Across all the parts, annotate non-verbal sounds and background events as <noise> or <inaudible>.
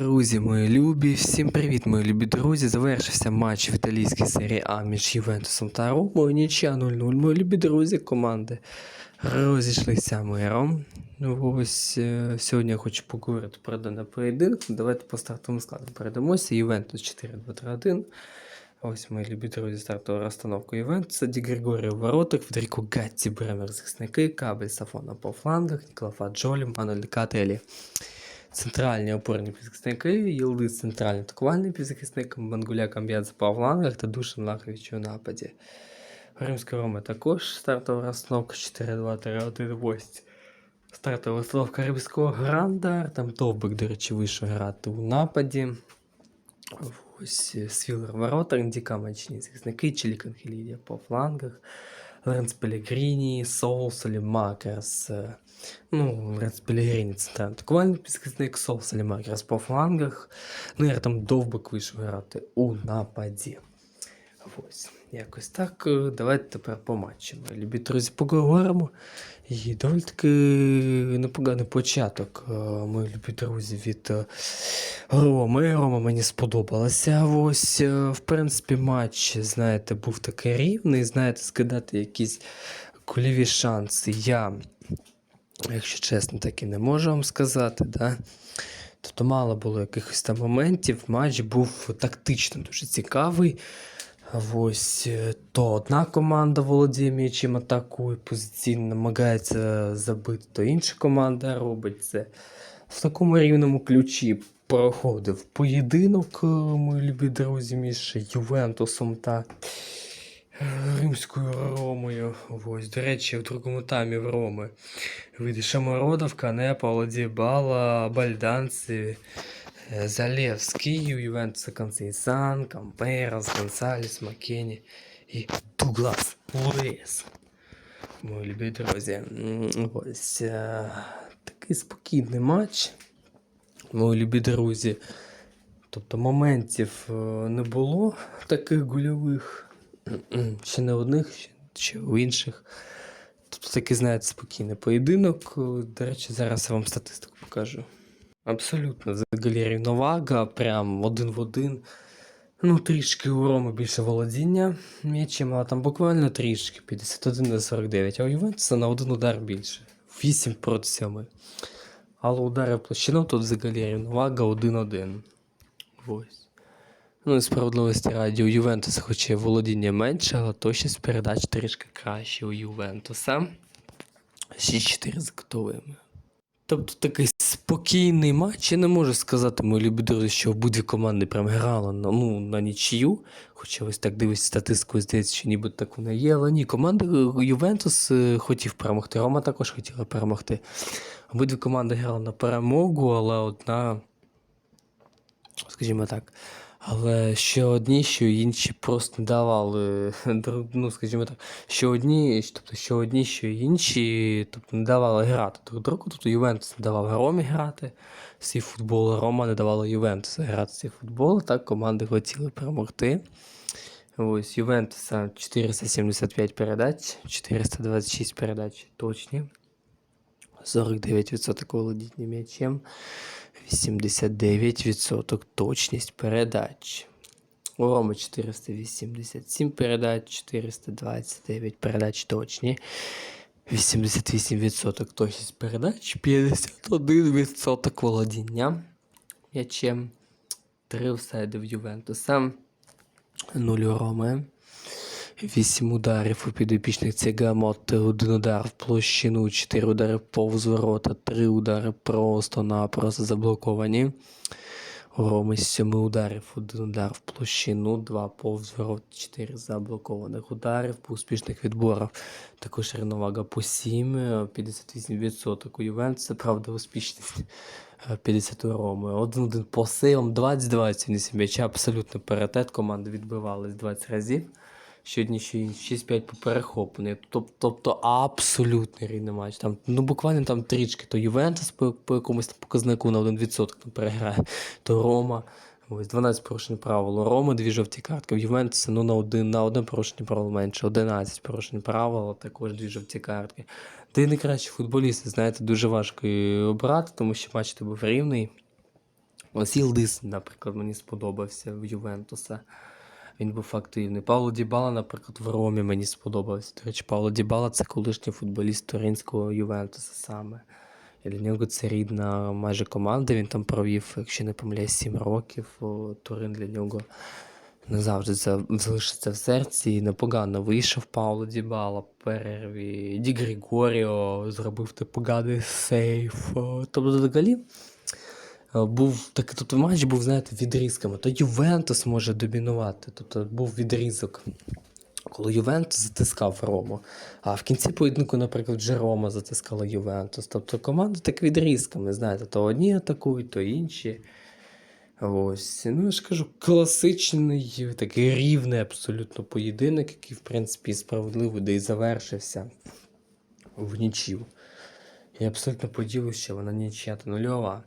Друзі, мої любі, всім привіт, мої любі друзі. Завершився матч в італійській серії А між Ювентусом та Ромою. Нічия 0-0. Мої любі друзі, команди розійшлися миром. Ну, Ось е, сьогодні я хочу поговорити про дане поєдинок. Давайте по стартовому складу перейдемося. Ювентус 4-2-3-1. Ось мої любі друзі, стартова розстановка Ювентуса. Ді Григоріо в воротах, Федеріко Гатті, Бремер захисники, Кабель Сафона по флангах, Ніколафа Джолі, Мануель Кателі. Центральні опорні півзахисники, Єлдис центральний атакувальний півзахисник, Мангуля Кам'ядзе по флангах та Душан Лахович у нападі. Римська Рома також стартова розстановка 4-2-3-1-8. Стартова розстановка Римського Гранда, там Довбик, до речі, вийшов грати у нападі. Ось е, Свілер в воротах, Індіка Манчині захисники, Чилі Канхелідія по флангах, Лоренц Пелегріні, Соус, Макерс, е, ну, Лоренц Пелегріні центральний атакувальний підзахисник, Соус, Макерс по флангах. Ну, я там Довбик вийшов грати у нападі. Ось, якось так. Е, Давайте тепер по матчам. Любі друзі, поговоримо. І доволі таки непоганий початок, е, мої любі друзі, від е, Роми. Рома мені сподобалася. Ось, в принципі, матч, знаєте, був такий рівний. Знаєте, скидати якісь кульові шанси. Я, якщо чесно, так і не можу вам сказати. Да? Тобто мало було якихось там моментів. Матч був тактично дуже цікавий. Ось е, то одна команда володіє м'ячем, атакує позиційно, намагається забити, то інша команда робить це. В такому рівному ключі проходив поєдинок, е, мої любі друзі, між Ювентусом та Римською Ромою. Ось, до речі, в другому таймі в Роми вийде Шамородов, Канепа, Оладібала, Бальданці. Е, Залевський, у Ювентуса Консейсан, Камперас, Гонсалес, Маккені і Дуглас Луїс. Мої любі друзі. Ось е, такий спокійний матч. Мої любі друзі. Тобто моментів е, не було таких гольових. Ще не одних, ще у інших. Тобто такий, знаєте, спокійний поєдинок. До речі, зараз я вам статистику покажу. Абсолютно взагалі рівновага, прям один в один. Ну, трішки у Роми більше володіння м'ячем, а там буквально трішки 51 на 49, а у Ювентуса на один удар більше. 8 проти 7. Але удари площину тут взагалі рівновага 1-1. Ось. Ну справедливості раді у Ювентуса, хоч і володіння менше, але точність передач трішки краще у Ювентуса. 6-4 за кутовими. Тобто такий спокійний матч. Я не можу сказати, мої любі друзі, що обидві команди прям грали на, ну, на нічию. Хоча ось так дивись статистику, здається, що ніби так вона є. Але ні, команда е, Ювентус е, хотів перемогти. Рома також хотіла перемогти. Обидві команди грали на перемогу, але одна, скажімо так. Але що одні, що інші просто не давали, <laughs> ну, скажімо так, що одні, тобто що одні, що інші, тобто не давали грати друг другу. Тобто Ювентус не давав Ромі грати в свій футбол, Рома не давала Ювентусу грати в свій футбол. Так команди хотіли перемогти. Ось Ювентуса 475 передач, 426 передач точні. 49% володіння м'ячем, 89% точність передач. У Роми 487 передач, 429 передач точні, 88% точність передач, 51% володіння м'ячем, 3 офсайди в Ювентуса, 0 у Роми. 8 ударів у підопічних Цігамот, 1 удар в площину, 4 удари повз ворота, 3 удари просто-напросто заблоковані. У Роми 7 ударів, 1 удар в площину, 2 повз ворот, 4 заблокованих ударів по успішних відборах. Також рівновага по 7, е, 58% у Ювентуса, правда, успішність е, 50 у Роми. 1-1 по силам, 20-20 м'яча, абсолютно паритет, команди відбивались 20 разів що одні, що інші, 6-5 по перехопленню. Тобто, абсолютно рівний матч. Там, ну буквально там трішки, то Ювентус по, по якомусь там показнику на 1% там переграє, то Рома. Ось 12 порушень правил. У Роми дві жовті картки. В Ювентуса ну, на один, на один порушення правил менше, 11 порушень правил, також дві жовті картки. Ти найкращі футболісти, знаєте, дуже важко обрати, тому що матч був рівний. Ось Ілдис, наприклад, мені сподобався в Ювентуса. Він був активний. Павло Дібала, наприклад, в Ромі мені сподобався. До речі, Павло Дібала це колишній футболіст туринського Ювентуса саме. І для нього це рідна майже команда. Він там провів, якщо не помиляюсь, 7 років. Турин для нього назавжди це залишиться в серці. І непогано вийшов Пауло Дібала перерві. Ді Григоріо зробив непоганий сейф. Тобто взагалі був такий тобто матч був, знаєте, відрізками. То Ювентус може домінувати. Тобто був відрізок. Коли Ювентус затискав Рому. А в кінці поєдинку, наприклад, вже Рома затискала Ювентус. Тобто команди так відрізками, знаєте, то одні атакують, то інші. Ось. Ну, я ж кажу, класичний, такий рівний абсолютно поєдинок, який, в принципі, справедливо, де і завершився в нічів. Я абсолютно поділюся, що вона нічия та нульова.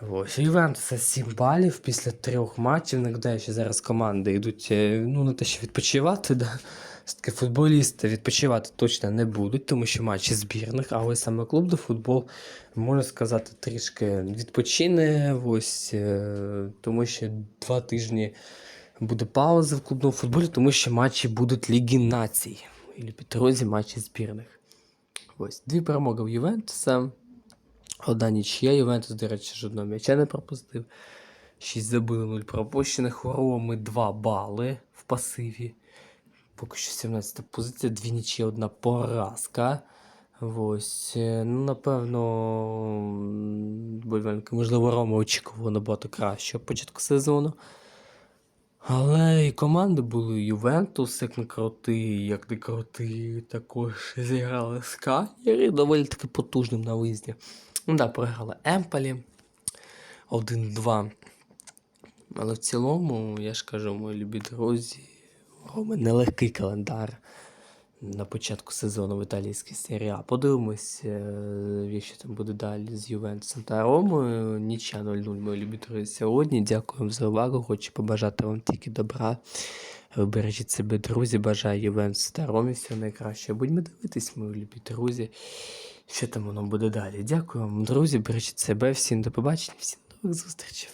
Ось. У Ювентуса 7 балів після трьох матчів. Нагадаю, що зараз команди йдуть е, ну, на те, що відпочивати. Да? Все-таки футболісти відпочивати точно не будуть, тому що матчі збірних, а ось саме клуб до футбол, можна сказати, трішки відпочине. Ось, е, тому що два тижні буде пауза в клубному футболі, тому що матчі будуть Ліги націй. І підрозі матчі збірних. Ось. Дві перемоги в Ювентуса. Одна нічия. Ювентус, до речі, жодного м'яча не пропустив. 6 забили, 0 пропущених. У Роми 2 бали в пасиві. Поки що 17 позиція, дві нічі, одна поразка. Ось, е, ну, напевно, болівальники, можливо, Рома очікувало набагато кращого початку сезону. Але і команди були Ювентус, як не крутий, як не крутий, також зіграли з Канєрі, доволі таки потужним на виїзді. Ну да, програли Емполі 1-2. Але в цілому, я ж кажу, мої любі друзі, у Роми нелегкий календар на початку сезону в італійській серії А. Подивимось, е, що там буде далі з Ювентусом та Ромою. Нічя 0-0, мої любі друзі, сьогодні. Дякую вам за увагу. Хочу побажати вам тільки добра. Бережіть себе, друзі. Бажаю Ювентусу та Ромі всього найкращого. Будьмо дивитись, мої любі друзі. Що там воно буде далі? Дякую вам, друзі. Бережіть себе, всім до побачення, всім нових зустрічей.